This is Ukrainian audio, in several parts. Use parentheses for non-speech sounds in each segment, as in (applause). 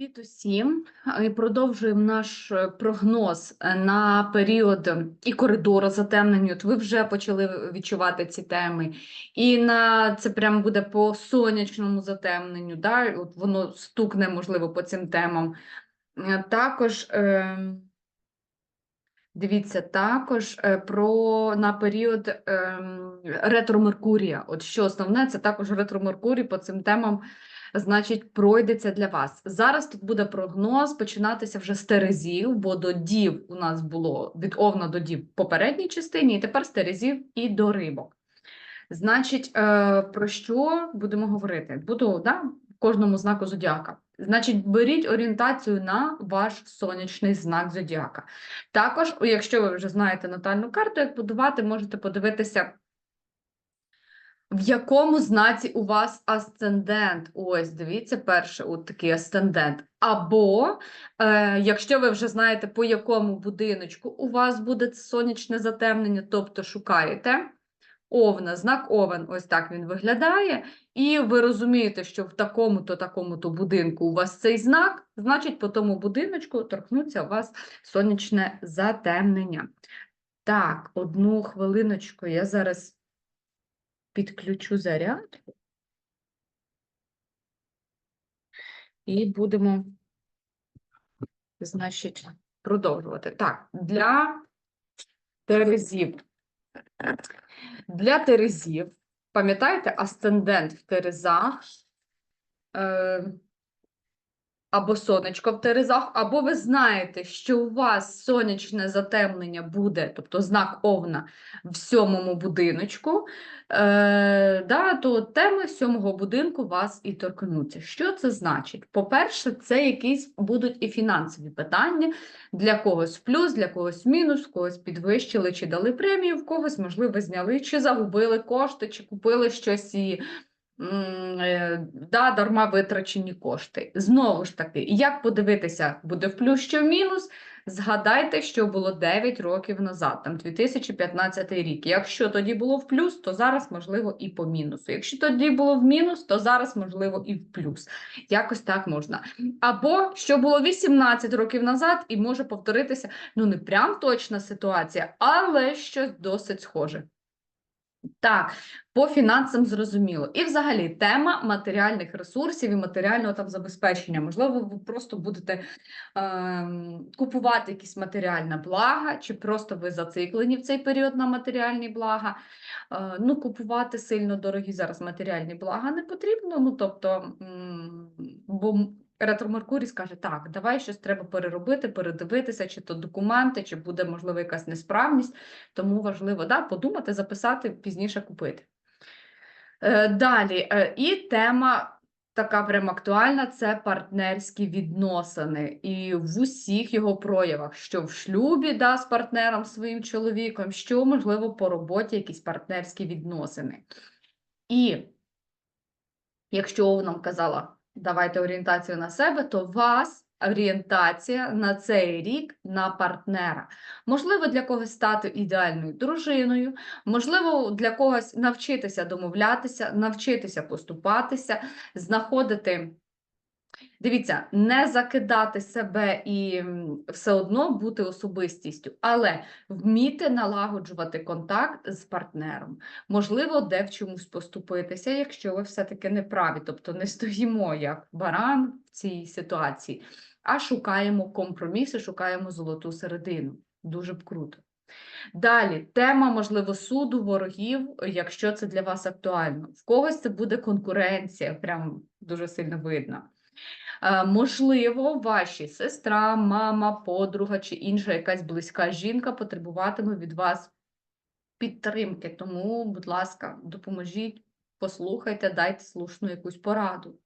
Привіт усім. І Продовжуємо наш е, прогноз е, на період е, і коридору затемнення. От ви вже почали відчувати ці теми. І на це прямо буде по сонячному затемненню. Да? От воно стукне, можливо, по цим темам. Також. Дивіться, також про на період ретро Меркурія. От що основне, це також ретро Меркурій по цим темам, значить, пройдеться для вас. Зараз тут буде прогноз починатися вже з Терезів, бо до Дів у нас було від Овна до Дів в попередній частині, і тепер з Терезів і до рибок. Значить, е, про що будемо говорити? Буду да, кожному знаку зодіака. Значить, беріть орієнтацію на ваш сонячний знак зодіака. Також, якщо ви вже знаєте натальну карту, як будувати, можете подивитися, в якому знаці у вас асцендент. Ось, дивіться, перше, от такий асцендент. Або, е, якщо ви вже знаєте, по якому будиночку у вас буде сонячне затемнення, тобто шукаєте. Овна, знак Овен, ось так він виглядає, і ви розумієте, що в такому-то, такому-то будинку у вас цей знак, значить, по тому будиночку торкнуться у вас сонячне затемнення. Так, одну хвилиночку, я зараз підключу заряд. І будемо, значить, продовжувати. Так, для терезів. Для терезів, пам'ятаєте, асцендент в терезах, е, або сонечко в терезах, або ви знаєте, що у вас сонячне затемнення буде, тобто знак Овна в сьомому будиночку, е, да, то теми сьомого будинку вас і торкнуться. Що це значить? По-перше, це якісь будуть і фінансові питання, для когось плюс, для когось мінус, когось підвищили чи дали премію, в когось, можливо, зняли, чи загубили кошти, чи купили щось і да, дарма витрачені кошти. Знову ж таки, як подивитися, буде в плюс чи в мінус, згадайте, що було 9 років назад, там 2015 рік. Якщо тоді було в плюс, то зараз, можливо, і по мінусу. Якщо тоді було в мінус, то зараз, можливо, і в плюс. Якось так можна. Або що було 18 років назад, і може повторитися, ну не прям точна ситуація, але щось досить схоже. Так, по фінансам зрозуміло. І взагалі тема матеріальних ресурсів і матеріального там забезпечення. Можливо, ви просто будете ем, купувати якісь матеріальні блага, чи просто ви зациклені в цей період на матеріальні блага. Е, ну, купувати сильно дорогі зараз матеріальні блага не потрібно. Ну, тобто, бо ретро Меркурій скаже, так, давай щось треба переробити, передивитися, чи то документи, чи буде, можливо, якась несправність. Тому важливо да, подумати, записати, пізніше купити. Е, Далі, е, і тема така прям актуальна це партнерські відносини. І в усіх його проявах, що в шлюбі да, з партнером своїм чоловіком, що, можливо, по роботі якісь партнерські відносини. І якщо нам казала, давайте орієнтацію на себе, то вас орієнтація на цей рік на партнера. Можливо, для когось стати ідеальною дружиною, можливо, для когось навчитися домовлятися, навчитися поступатися, знаходити. Дивіться, не закидати себе і все одно бути особистістю, але вміти налагоджувати контакт з партнером. Можливо, де в чомусь поступитися, якщо ви все-таки не праві, тобто не стоїмо як баран в цій ситуації, а шукаємо компроміси, шукаємо золоту середину. Дуже б круто. Далі, тема, можливо, суду, ворогів, якщо це для вас актуально. В когось це буде конкуренція, прям дуже сильно видно. Е, Можливо, ваші сестра, мама, подруга чи інша якась близька жінка потребуватиме від вас підтримки. Тому, будь ласка, допоможіть, послухайте, дайте слушну якусь пораду.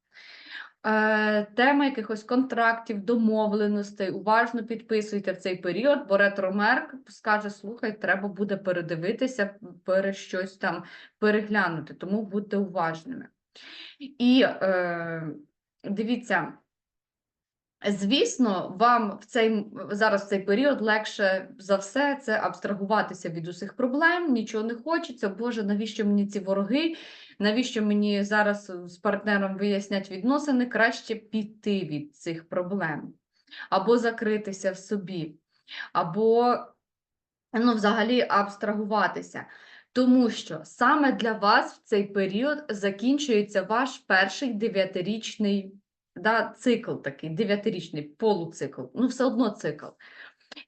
Е, Тема якихось контрактів, домовленостей, уважно підписуйте в цей період, бо ретромерк скаже: слухай, треба буде передивитися, пере щось там переглянути, тому будьте уважними. І е, дивіться, Звісно, вам в цей зараз в цей період легше за все це абстрагуватися від усіх проблем, нічого не хочеться. Боже, навіщо мені ці вороги? навіщо мені зараз з партнером вияснять відносини, краще піти від цих проблем, або закритися в собі, або ну, взагалі абстрагуватися. Тому що саме для вас в цей період закінчується ваш перший дев'ятирічний да, цикл такий, дев'ятирічний полуцикл, ну все одно цикл.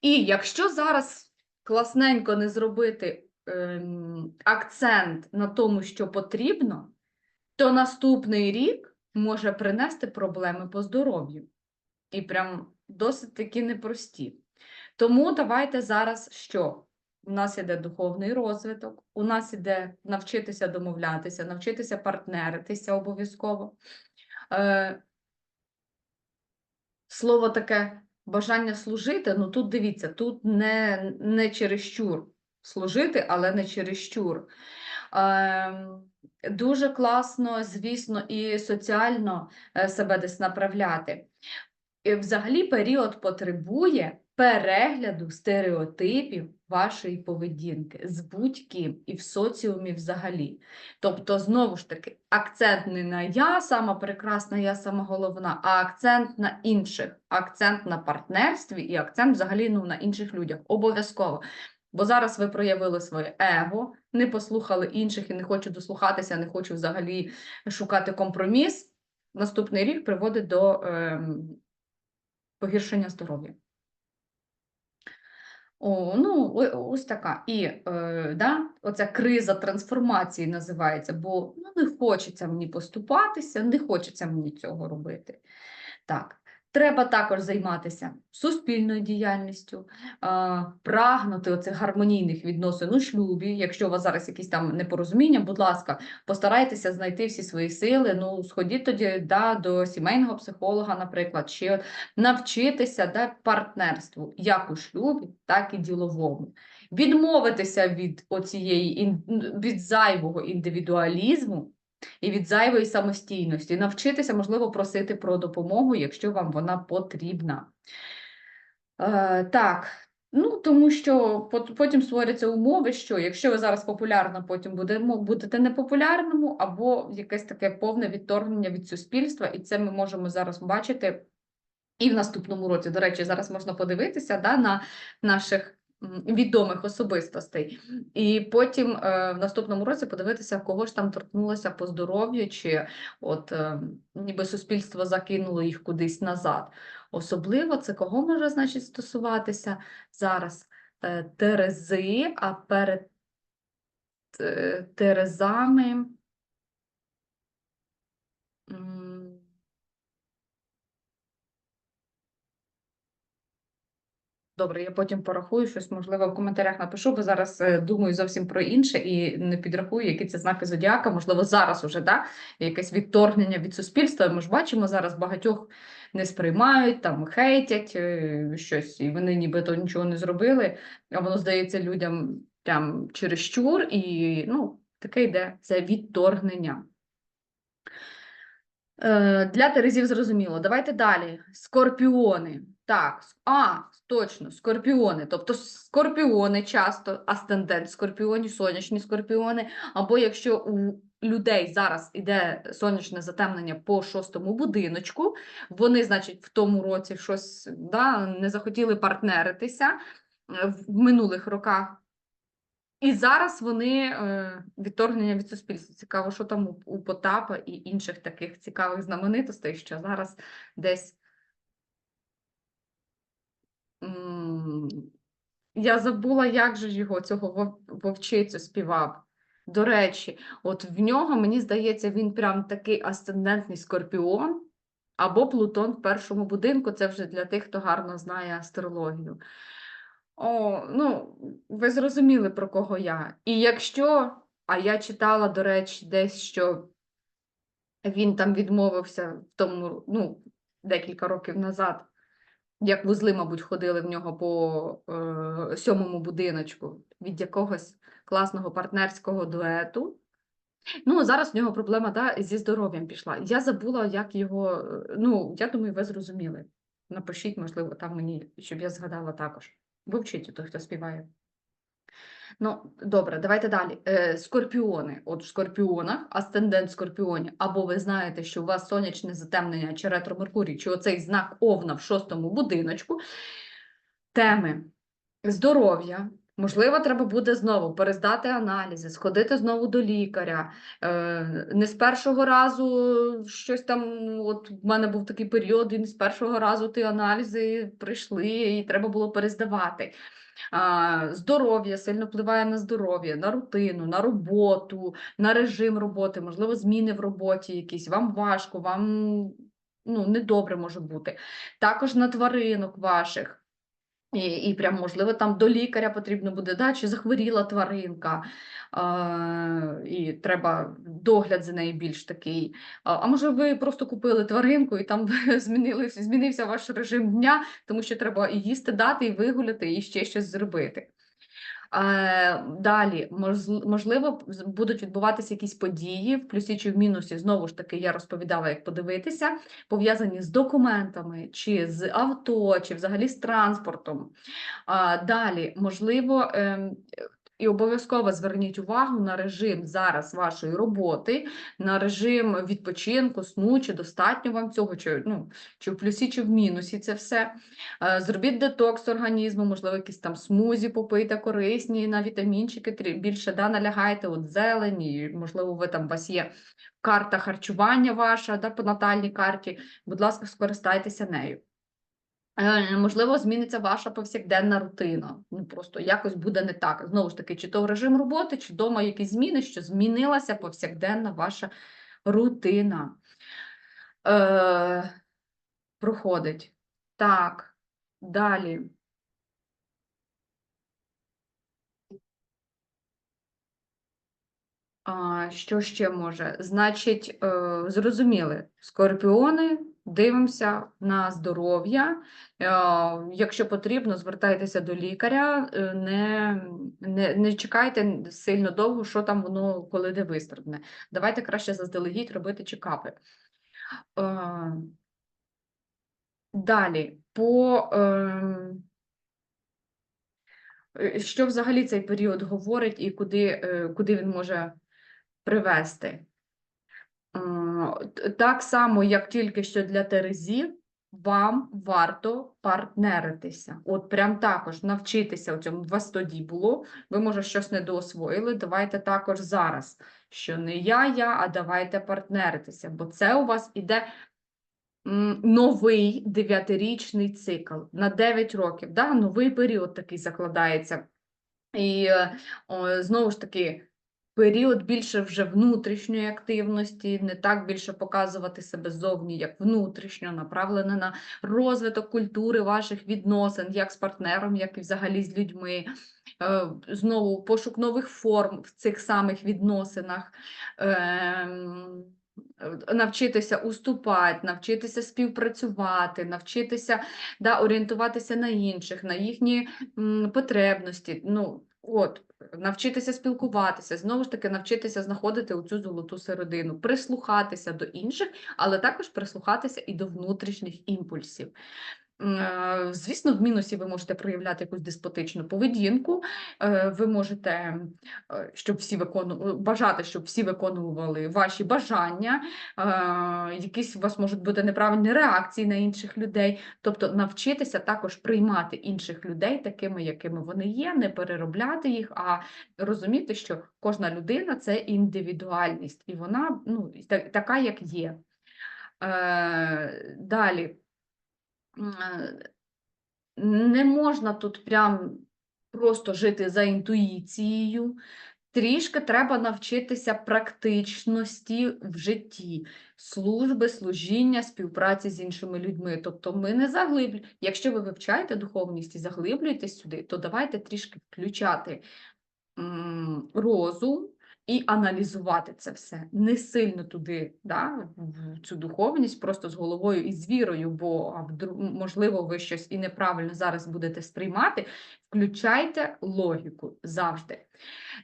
І якщо зараз класненько не зробити ем, акцент на тому, що потрібно, то наступний рік може принести проблеми по здоров'ю. І прям досить таки непрості. Тому давайте зараз що? У нас іде духовний розвиток, у нас іде навчитися домовлятися, навчитися партнеритися обов'язково. Е, слово таке бажання служити, ну тут дивіться, тут не, не чересчур служити, але не чересчур. Е, дуже класно, звісно, і соціально е, себе десь направляти. І взагалі період потребує перегляду стереотипів вашої поведінки з будь-ким і в соціумі взагалі. Тобто, знову ж таки, акцент не на я сама прекрасна, я сама головна, а акцент на інших, акцент на партнерстві і акцент взагалі ну, на інших людях. Обов'язково. Бо зараз ви проявили своє его, не послухали інших і не хочу дослухатися, не хочу взагалі шукати компроміс. Наступний рік приводить до ем, погіршення здоров'я. О, ну, ось така. І е, да, оця криза трансформації називається, бо ну, не хочеться мені поступатися, не хочеться мені цього робити. Так, треба також займатися суспільною діяльністю, прагнути оцих гармонійних відносин у шлюбі. Якщо у вас зараз якісь там непорозуміння, будь ласка, постарайтеся знайти всі свої сили. Ну, сходіть тоді да, до сімейного психолога, наприклад, чи навчитися да, партнерству як у шлюбі, так і діловому. Відмовитися від оцієї від зайвого індивідуалізму і від зайвої самостійності, навчитися, можливо, просити про допомогу, якщо вам вона потрібна. Е, так, ну тому що потім створяться умови, що якщо ви зараз популярна, потім будемо, будете непопулярному, або якесь таке повне відторгнення від суспільства, і це ми можемо зараз бачити і в наступному році. До речі, зараз можна подивитися да, на наших відомих особистостей, і потім е, в наступному році подивитися, кого ж там торкнулося по здоров'ю, чи от е, ніби суспільство закинуло їх кудись назад. Особливо це кого може значить стосуватися зараз е, Терези, а перед Терезами. Добре, я потім порахую щось, можливо, в коментарях напишу, бо зараз е, думаю зовсім про інше і не підрахую, які це знаки зодіака. Можливо, зараз уже да, якесь відторгнення від суспільства. Ми ж бачимо, зараз багатьох не сприймають, там хейтять е, щось, і вони нібито нічого не зробили. А воно здається людям прям чересчур, і ну, таке йде це відторгнення. Е, Для Терезів зрозуміло. Давайте далі. Скорпіони. Так, а, точно, скорпіони. Тобто скорпіони часто, асцендент скорпіонів, сонячні скорпіони. Або якщо у людей зараз іде сонячне затемнення по шостому будиночку, вони, значить, в тому році щось да, не захотіли партнеритися е, в минулих роках. І зараз вони е, відторгнення від суспільства. Цікаво, що там у Потапа і інших таких цікавих знаменитостей, що зараз десь. Я забула, як же його цього вовчицю співав. До речі, от в нього, мені здається, він прям такий асцендентний скорпіон, або Плутон в першому будинку. Це вже для тих, хто гарно знає астрологію. О, ну, ви зрозуміли, про кого я. І якщо, а я читала, до речі, десь, що він там відмовився в тому, ну, декілька років назад, як вузли, мабуть, ходили в нього по е, сьомому будиночку від якогось класного партнерського дуету. Ну, зараз в нього проблема да, зі здоров'ям пішла. Я забула, як його. е, Ну, я думаю, ви зрозуміли. Напишіть, можливо, там мені, щоб я згадала також. Вивчіть той, хто співає. Ну, добре, давайте далі. Е, скорпіони. От в скорпіонах, асцендент скорпіонів, або ви знаєте, що у вас сонячне затемнення чи ретро Меркурій, чи оцей знак Овна в шостому будиночку. Теми здоров'я. Можливо, треба буде знову перездати аналізи, сходити знову до лікаря. Е, не з першого разу щось там. От в мене був такий період, і не з першого разу ті аналізи прийшли, і треба було перездавати. Здоров'я сильно впливає на здоров'я, на рутину, на роботу, на режим роботи, можливо, зміни в роботі якісь. Вам важко, вам ну, недобре може бути. Також на тваринок ваших. І, і прям, можливо, там до лікаря потрібно буде, да, чи захворіла тваринка, а, і треба догляд за нею більш такий. А, може, ви просто купили тваринку і там (laughs) змінилися. змінився ваш режим дня, тому що треба і їсти дати, і вигуляти, і ще щось зробити. Е, Далі, можливо, будуть відбуватися якісь події в плюсі чи в мінусі. Знову ж таки, я розповідала, як подивитися, пов'язані з документами, чи з авто, чи взагалі з транспортом. Далі, можливо, ем, і обов'язково зверніть увагу на режим зараз вашої роботи, на режим відпочинку, сну, чи достатньо вам цього, чи, ну, чи в плюсі, чи в мінусі це все. Е, Зробіть детокс організму, можливо, якісь там смузі попийте корисні на вітамінчики, більше да, налягайте, от зелені, можливо, ви там у вас є карта харчування ваша да, по натальній карті. Будь ласка, скористайтеся нею. Е, Можливо, зміниться ваша повсякденна рутина. Ну просто якось буде не так. Знову ж таки, чи то режим роботи, чи вдома якісь зміни, що змінилася повсякденна ваша рутина. Е, проходить. Так, далі. А, що ще може? Значить, е, зрозуміли, скорпіони, дивимося на здоров'я. Е, якщо потрібно, звертайтеся до лікаря, е, не, не, не чекайте сильно довго, що там воно коли де вистрибне. Давайте краще заздалегідь робити чекапи. Е, далі, по що взагалі цей період говорить і куди, куди він може привести. Е, Так само, як тільки що для Терезів, вам варто партнеритися. От прям також навчитися у цьому. У вас тоді було, ви, може, щось недоосвоїли. Давайте також зараз, що не я, я, а давайте партнеритися, бо це у вас іде новий дев'ятирічний цикл на 9 років. Да? Новий період такий закладається. І е, о, знову ж таки, період більше вже внутрішньої активності, не так більше показувати себе зовні, як внутрішньо, направлене на розвиток культури ваших відносин, як з партнером, як і взагалі з людьми. Е, Знову пошук нових форм в цих самих відносинах. Ем, Навчитися уступати, навчитися співпрацювати, навчитися да, орієнтуватися на інших, на їхні потребності. Ну, от, навчитися спілкуватися, знову ж таки, навчитися знаходити цю золоту середину, прислухатися до інших, але також прислухатися і до внутрішніх імпульсів. Е, Звісно, в мінусі ви можете проявляти якусь деспотичну поведінку, е, ви можете, е, щоб всі викону... бажати, щоб всі виконували ваші бажання, якісь у вас можуть бути неправильні реакції на інших людей. Тобто навчитися також приймати інших людей такими, якими вони є, не переробляти їх, а розуміти, що кожна людина це індивідуальність, і вона ну, та- така, як є. Далі. Е, Не можна тут прям просто жити за інтуїцією. Трішки треба навчитися практичності в житті, служби, служіння, співпраці з іншими людьми. Тобто ми не заглиблюємо. Якщо ви вивчаєте духовність і заглиблюєтесь сюди, то давайте трішки включати розум і аналізувати це все. Не сильно туди, да, в цю духовність, просто з головою і з вірою, бо можливо, ви щось і неправильно зараз будете сприймати. Включайте логіку завжди.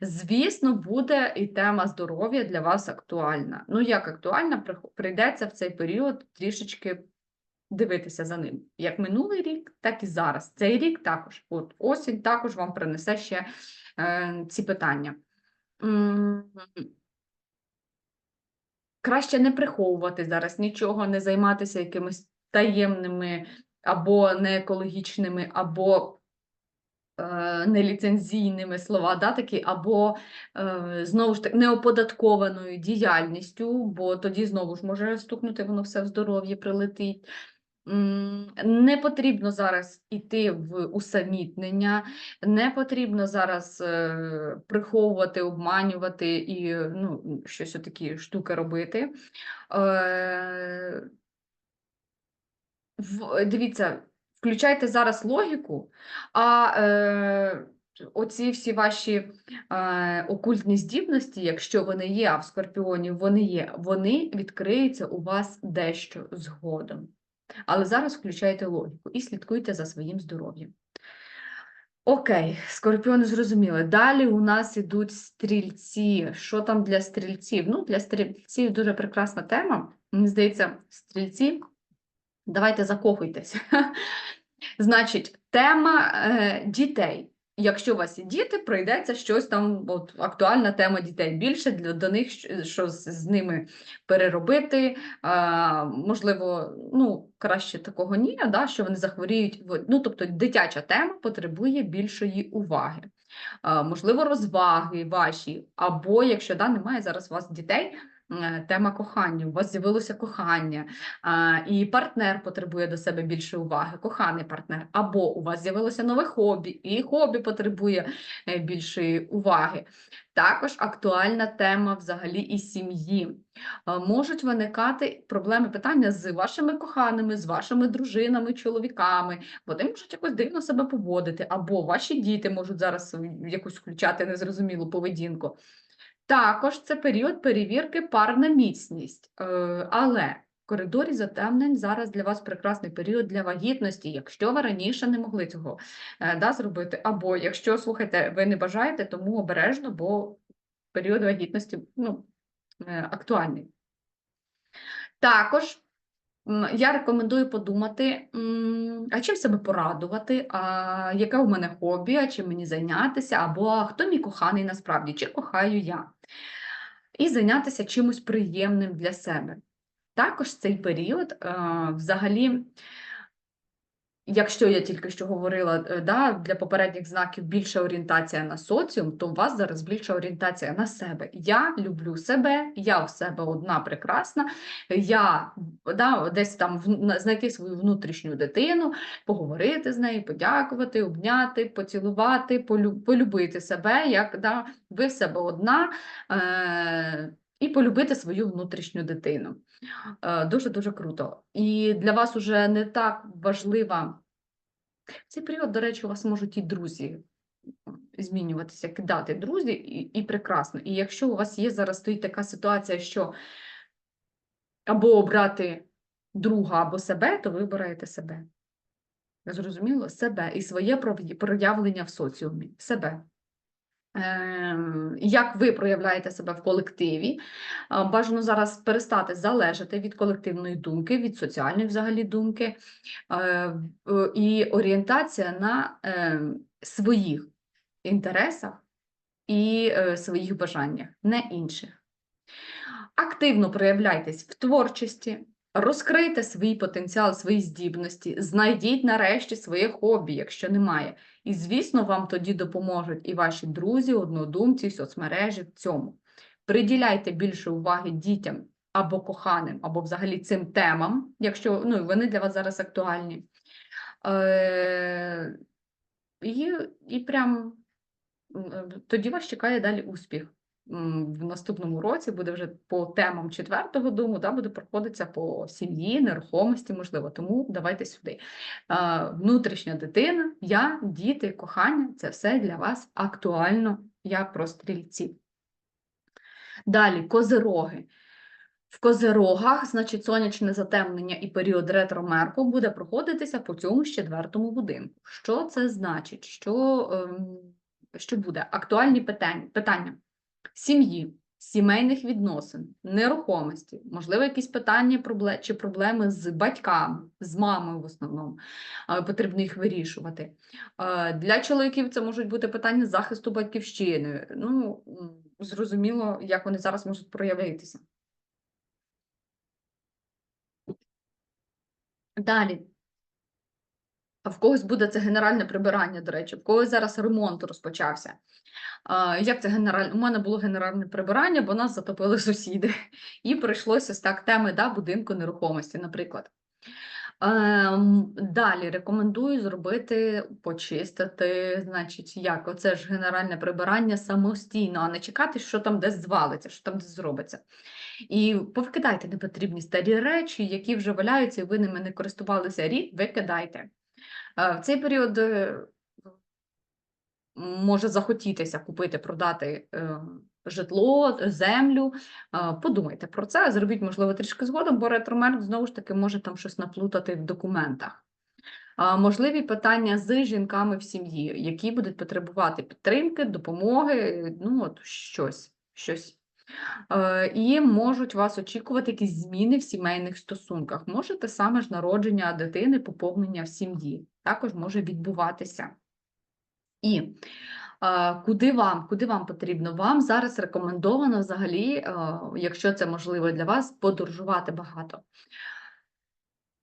Звісно, буде і тема здоров'я для вас актуальна. Ну, як актуальна, прийдеться в цей період трішечки дивитися за ним. Як минулий рік, так і зараз. Цей рік також. От осінь також вам принесе ще е, ці питання. Краще не приховувати зараз нічого, не займатися якимись таємними або неекологічними, або е, неліцензійними слова, да, такі, або е, знову ж таки неоподаткованою діяльністю, бо тоді знову ж може стукнути воно все в здоров'я, прилетить. Не потрібно зараз іти в усамітнення, не потрібно зараз е, приховувати, обманювати і ну, щось такі штуки робити. Е, в, дивіться, включайте зараз логіку, а е, оці всі ваші е, окультні здібності, якщо вони є, а в скорпіонів вони є, вони відкриються у вас дещо згодом. Але зараз включайте логіку і слідкуйте за своїм здоров'ям. Окей, скорпіони зрозуміли. Далі у нас ідуть стрільці. Що там для стрільців? Ну, для стрільців дуже прекрасна тема. Мені здається, стрільці. Давайте закохуйтесь. (laughs) Значить, тема е, дітей. Якщо у вас є діти, пройдеться щось там, от актуальна тема дітей. Більше для до них що з, ними переробити. А, можливо, ну краще такого ні, да, що вони захворіють. Ну, тобто, дитяча тема потребує більшої уваги. А, можливо, розваги ваші, або якщо да, немає зараз у вас дітей. Е, Тема кохання, у вас з'явилося кохання, і партнер потребує до себе більше уваги, коханий партнер, або у вас з'явилося нове хобі, і хобі потребує е, більшої уваги. Також актуальна тема взагалі і сім'ї. Можуть виникати проблеми, питання з вашими коханими, з вашими дружинами, чоловіками. Вони можуть якось дивно себе поводити, або ваші діти можуть зараз якусь включати незрозумілу поведінку. Також це період перевірки пар на міцність. Е, Але в коридорі затемнень зараз для вас прекрасний період для вагітності, якщо ви раніше не могли цього е, да, зробити. Або якщо, слухайте, ви не бажаєте, тому обережно, бо період вагітності ну, е, актуальний. Також я рекомендую подумати, а чим себе порадувати, а яке у мене хобі, а чим мені зайнятися, або хто мій коханий насправді, чи кохаю я. І зайнятися чимось приємним для себе. Також цей період е, взагалі. Якщо я тільки що говорила, е, да, для попередніх знаків більша орієнтація на соціум, то у вас зараз більша орієнтація на себе. Я люблю себе, я в себе одна прекрасна, я да, десь там знайти свою внутрішню дитину, поговорити з нею, подякувати, обняти, поцілувати, полю- полюбити себе, як да, ви в себе одна, е- і полюбити свою внутрішню дитину. Е, Дуже-дуже круто. І для вас уже не так важлива. В цей період, до речі, у вас можуть і друзі змінюватися, кидати друзі, і, і прекрасно. І якщо у вас є зараз стоїть така ситуація, що або обрати друга, або себе, то ви обираєте себе. Зрозуміло? Себе і своє проявлення в соціумі. Себе. Ем, Як ви проявляєте себе в колективі? А, Бажано зараз перестати залежати від колективної думки, від соціальної взагалі думки, е, і орієнтація на е, своїх інтересах і е, своїх бажаннях, не інших. Активно проявляйтесь в творчості, розкрийте свій потенціал, свої здібності, знайдіть нарешті своє хобі, якщо немає. І, звісно, вам тоді допоможуть і ваші друзі, однодумці, соцмережі в цьому. Приділяйте більше уваги дітям або коханим, або взагалі цим темам, якщо ну, вони для вас зараз актуальні. Е, і, і прям тоді вас чекає далі успіх. В наступному році буде вже по темам четвертого дому, да, буде проходитися по сім'ї, нерухомості, можливо. Тому давайте сюди. Внутрішня дитина, я, діти, кохання це все для вас актуально. Я про стрільців. Далі козироги. В козирогах, значить, сонячне затемнення і період ретро Меркул буде проходитися по цьому четвертому будинку. Що це значить? Що, ем, що буде? Актуальні питання, питання сім'ї, сімейних відносин, нерухомості, можливо, якісь питання чи проблеми з батьками, з мамою в основному, потрібно їх вирішувати. Е, Для чоловіків це можуть бути питання захисту батьківщини. Ну, зрозуміло, як вони зараз можуть проявитися. Далі. А в когось буде це генеральне прибирання, до речі, в когось зараз ремонт розпочався. А, як це генеральне? У мене було генеральне прибирання, бо нас затопили сусіди. І прийшлося так теми да, будинку нерухомості, наприклад. Ем, далі рекомендую зробити, почистити, значить, як оце ж генеральне прибирання самостійно, а не чекати, що там десь звалиться, що там десь зробиться. І повикидайте непотрібні старі речі, які вже валяються, і ви ними не користувалися рік, викидайте. Е, В цей період е, може захотітися купити, продати е, житло, землю. Подумайте про це, зробіть, можливо, трішки згодом, бо ретромерк знову ж таки може там щось наплутати в документах. Можливі питання з жінками в сім'ї, які будуть потребувати підтримки, допомоги, ну от щось. щось. Е, І можуть вас очікувати якісь зміни в сімейних стосунках. Може те саме ж народження дитини, поповнення в сім'ї. Також може відбуватися. І е, куди вам, куди вам потрібно? Вам зараз рекомендовано взагалі, е, якщо це можливо для вас, подорожувати багато.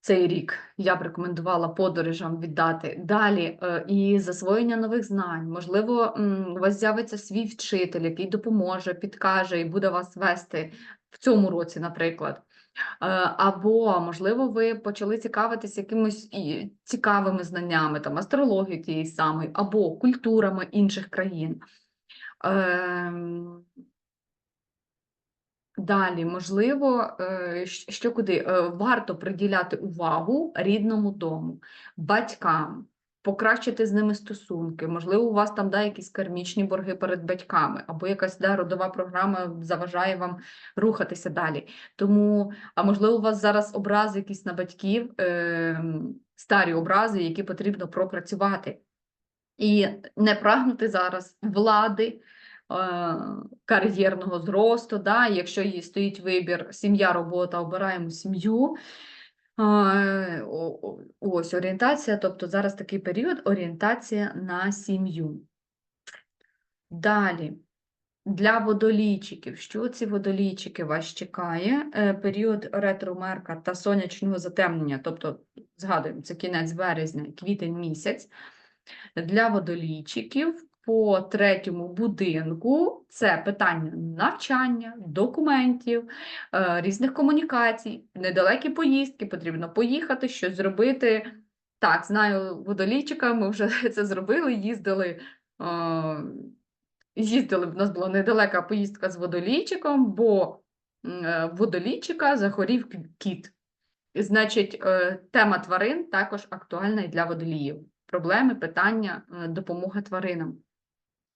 Цей рік я б рекомендувала подорожам віддати. Далі е, і засвоєння нових знань. Можливо, у вас з'явиться свій вчитель, який допоможе, підкаже і буде вас вести в цьому році, наприклад. Е, Або, можливо, ви почали цікавитися якимось цікавими знаннями, там, астрологією тієї самої, або культурами інших країн. Далі, можливо, е, що куди? Е, Варто приділяти увагу рідному дому, батькам, покращити з ними стосунки. Можливо, у вас там да, якісь кармічні борги перед батьками, або якась да, родова програма заважає вам рухатися далі. Тому, а можливо, у вас зараз образи якісь на батьків, е, старі образи, які потрібно пропрацювати. І не прагнути зараз влади, кар'єрного зросту, да, якщо їй стоїть вибір сім'я, робота, обираємо сім'ю. Е, Ось орієнтація, тобто зараз такий період орієнтація на сім'ю. Далі. Для водолійчиків, що ці водолійчики вас чекає? Е, Період ретромерка та сонячного затемнення, тобто, згадуємо, це кінець березня, квітень місяць. Для водолійчиків по третьому будинку це питання навчання, документів, е, різних комунікацій, недалекі поїздки, потрібно поїхати, щось зробити. Так, знаю водолійчика, ми вже (laughs) це зробили, їздили. е, Їздили, в нас була недалека поїздка з водолійчиком, бо м, е, в водолійчика захворів к- кіт. Значить, тема тварин також актуальна і для водоліїв. Проблеми, питання, допомога тваринам.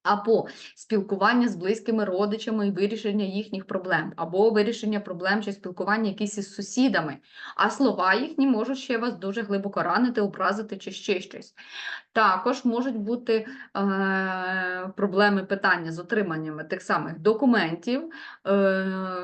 Або спілкування з близькими родичами і вирішення їхніх проблем, або вирішення проблем чи спілкування якісь із сусідами, а слова їхні можуть ще вас дуже глибоко ранити, образити чи ще щось. Також можуть бути е, проблеми питання з отриманнями тих самих документів, е,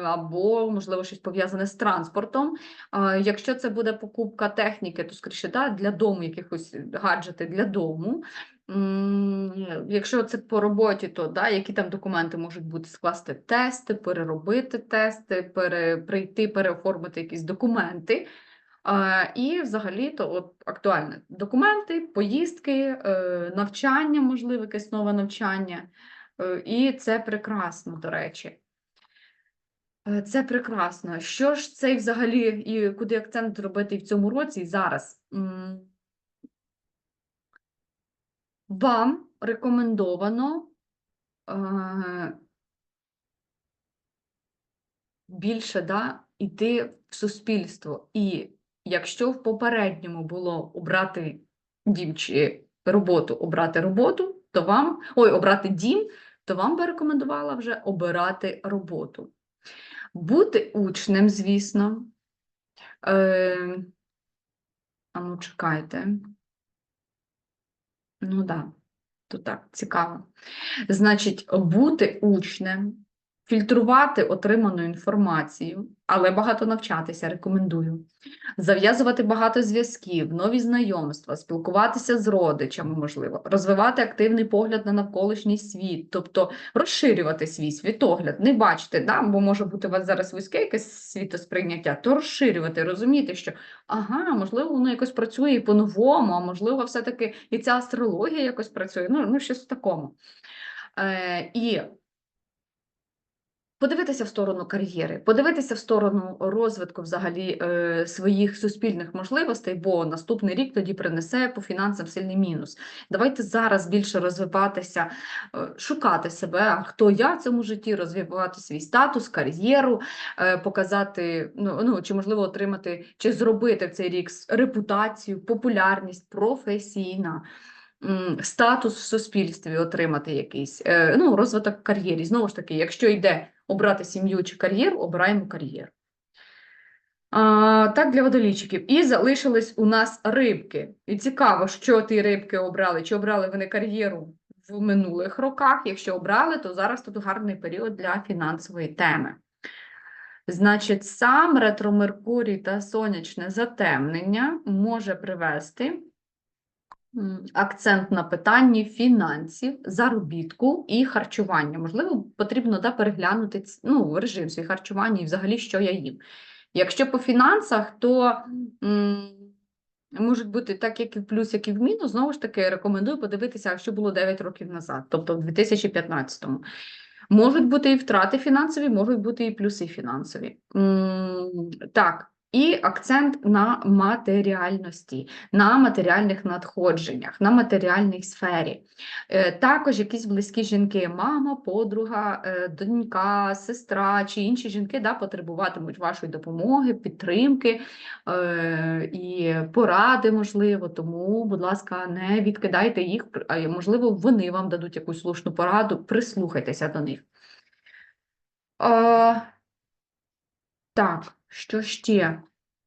або, можливо, щось пов'язане з транспортом. Е, якщо це буде покупка техніки, то скоріше да, для дому якихось гаджети для дому. М, Якщо це по роботі, то да, які там документи можуть бути скласти тести, переробити тести, пере, прийти, переоформити якісь документи. А, і взагалі то от актуальне документи, поїздки, е, навчання, можливо, якесь нове навчання. Е, і це прекрасно, до речі. Е, Це прекрасно. Що ж це взагалі і куди акцент робити в цьому році і зараз? Вам рекомендовано е, більше да, йти в суспільство. І якщо в попередньому було обрати дім чи роботу, обрати роботу, то вам, ой, обрати дім, то вам би рекомендувала вже обирати роботу. Бути учнем, звісно. Е, а ну, чекайте. Ну, да, то так, цікаво. Значить, бути учнем фільтрувати отриману інформацію, але багато навчатися рекомендую. Зав'язувати багато зв'язків, нові знайомства, спілкуватися з родичами, можливо, розвивати активний погляд на навколишній світ, тобто розширювати свій світогляд, не бачити, да, бо може бути у вас зараз вузьке якесь світосприйняття, то розширювати, розуміти, що ага, можливо, воно якось працює і по-новому, а можливо, все-таки і ця астрологія якось працює, ну, ну щось в такому. Е, і Подивитися в сторону кар'єри, подивитися в сторону розвитку взагалі е, своїх суспільних можливостей, бо наступний рік тоді принесе по фінансам сильний мінус. Давайте зараз більше розвиватися, е, шукати себе, а хто я в цьому житті, розвивати свій статус, кар'єру, е, показати, ну, ну чи можливо отримати, чи зробити в цей рік репутацію, популярність професійна статус в суспільстві отримати якийсь, ну, розвиток кар'єрі. Знову ж таки, якщо йде обрати сім'ю чи кар'єру, обираємо кар'єру. А, так, для водолійчиків. І залишились у нас рибки. І цікаво, що ті рибки обрали. Чи обрали вони кар'єру в минулих роках? Якщо обрали, то зараз тут гарний період для фінансової теми. Значить, сам ретро-Меркурій та сонячне затемнення може привести акцент на питанні фінансів, заробітку і харчування. Можливо, потрібно да, переглянути ну, режим свій харчування і взагалі, що я їм. Якщо по фінансах, то можуть бути так, як і в плюс, як і в мінус. Знову ж таки, рекомендую подивитися, що було 9 років назад, тобто в 2015-му. Можуть бути і втрати фінансові, можуть бути і плюси фінансові. М, Так, і акцент на матеріальності, на матеріальних надходженнях, на матеріальній сфері. Е, Також якісь близькі жінки, мама, подруга, е, донька, сестра чи інші жінки да, потребуватимуть вашої допомоги, підтримки е, і поради, можливо. Тому, будь ласка, не відкидайте їх, можливо, вони вам дадуть якусь слушну пораду, прислухайтеся до них. Так, що ще?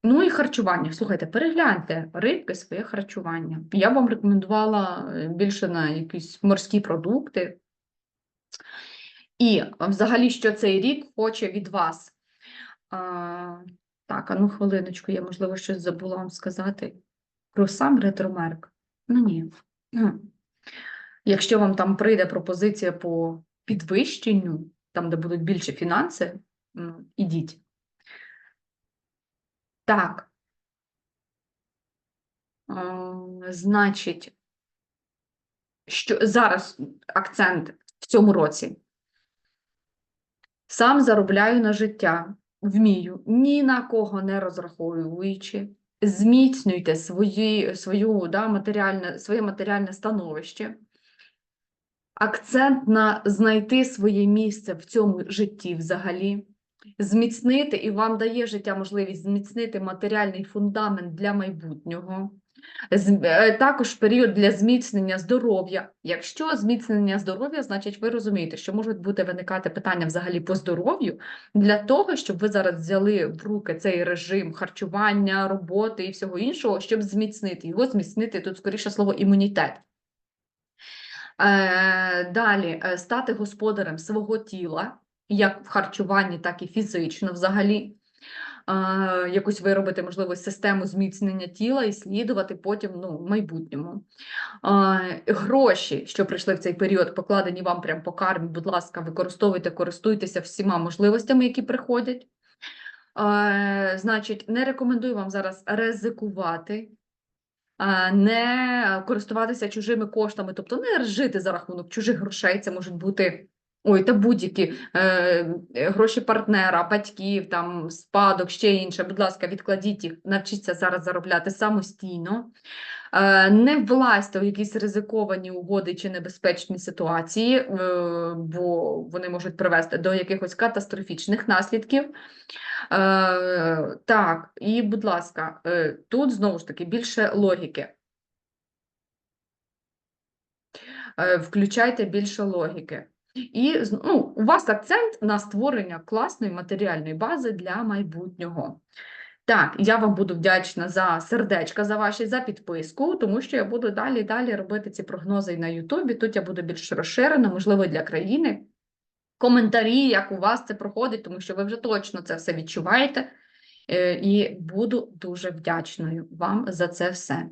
Ну і харчування. Слухайте, перегляньте рибки своє харчування. Я вам рекомендувала е, більше на якісь морські продукти. І взагалі, що цей рік хоче від вас. А, так, а ну хвилиночку, я, можливо, щось забула вам сказати про сам ретромерк. Ну ні. Якщо вам там прийде пропозиція по підвищенню, там, де будуть більше фінанси, ідіть. Так. Значить, що зараз акцент в цьому році. Сам заробляю на життя, вмію, ні на кого не розраховуючи, зміцнюйте свої, свою, да, матеріальне, своє матеріальне становище. Акцент на знайти своє місце в цьому житті взагалі, зміцнити, і вам дає життя можливість зміцнити матеріальний фундамент для майбутнього. Е, Також період для зміцнення здоров'я. Якщо зміцнення здоров'я, значить ви розумієте, що можуть бути виникати питання взагалі по здоров'ю для того, щоб ви зараз взяли в руки цей режим харчування, роботи і всього іншого, щоб зміцнити його, зміцнити тут скоріше слово імунітет. Е, Далі е, стати господарем свого тіла, як в харчуванні, так і фізично взагалі. Якусь виробити, можливо, систему зміцнення тіла і слідувати потім ну, в майбутньому. Гроші, що прийшли в цей період, покладені вам прямо по кармі, будь ласка, використовуйте, користуйтеся всіма можливостями, які приходять. Значить, не рекомендую вам зараз ризикувати не користуватися чужими коштами, тобто не жити за рахунок чужих грошей. Це можуть бути ой, та будь-які е, гроші партнера, батьків, там спадок, ще інше. Будь ласка, відкладіть їх, навчіться зараз заробляти самостійно. Е, Не влазьте у якісь ризиковані угоди чи небезпечні ситуації, е, бо вони можуть привести до якихось катастрофічних наслідків. Е, так, і, будь ласка, е, тут знову ж таки більше логіки. Е, Включайте більше логіки. І ну, у вас акцент на створення класної матеріальної бази для майбутнього. Так, я вам буду вдячна за сердечка за ваші, за підписку, тому що я буду далі і далі робити ці прогнози і на Ютубі. Тут я буду більш розширена, можливо, для країни. коментарі, як у вас це проходить, тому що ви вже точно це все відчуваєте. Е, І буду дуже вдячною вам за це все.